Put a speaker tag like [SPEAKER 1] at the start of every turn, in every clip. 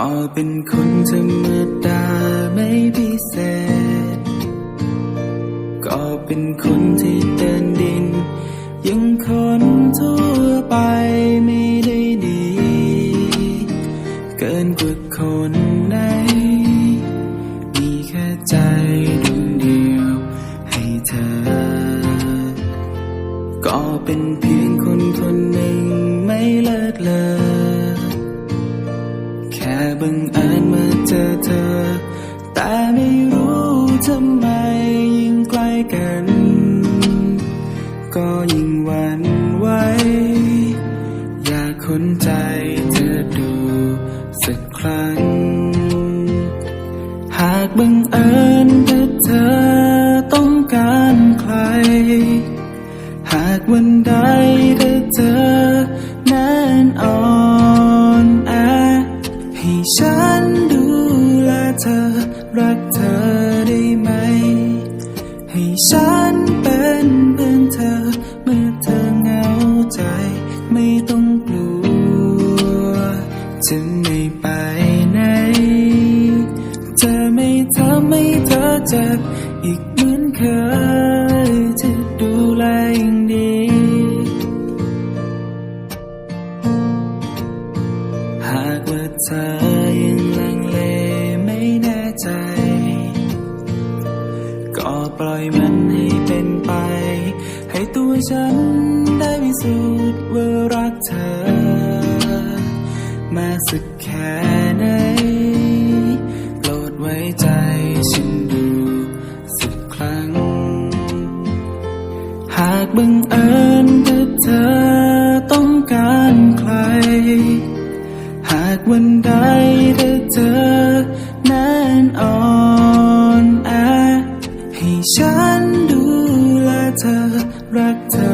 [SPEAKER 1] ก็เป็นคนธรรมดาไม่พิเศษ ก็เป็นคนที่เดินดิน ยังคนทั่วไปไม่ได้ดี เกินกว่าคนไหน มีแค่ใจดวงเดียวให้เธอ ก็เป็นเพียงคนคนหนึ่งไม่เลิศเลอแค่ บังเอิญมาเจอเธอ แต่ไม่รู้ทำไมยิ่งใกล้กัน ก็ยิ่งหวั่นไหวอยากค้นใจเธอดูสักครั้ง หากบังเอิญถ้าเธอต้องการใคร หากวันใดถ้าเธอ ธอ รักเธอได้ไหม ให้ฉันเป็นเพื่อนเธอ เมื่อเธอเหงาใจ ไม่ต้องกลัว จะไม่ไปไหน จะไม่ทำให้เธอเจ็บอีกเหมือนเคยจะดูแลอย่างดีหากว่าเธอยัง ปล่อยมันให้เป็นไป ให้ตัวฉันได้พิสูจน์ว่ารักเธอ มาสักแค่ไหนโปรดไว้ใจฉันดูสักครั้ง หากบังเอิญถ้าเธอต้องการใคร หากวันใดถ้าเธอ ฉันดูแลเธอ รักเธอ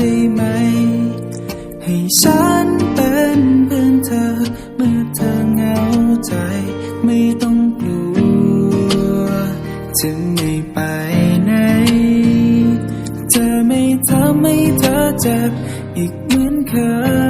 [SPEAKER 1] ได้ไหม ให้ฉันเป็นเพื่อนเธอ เมื่อเธอเหงาใจ ไม่ต้องกลัว จะไม่ไปไหน จะไม่ทำให้เธอเจ็บอีกเหมือนเคย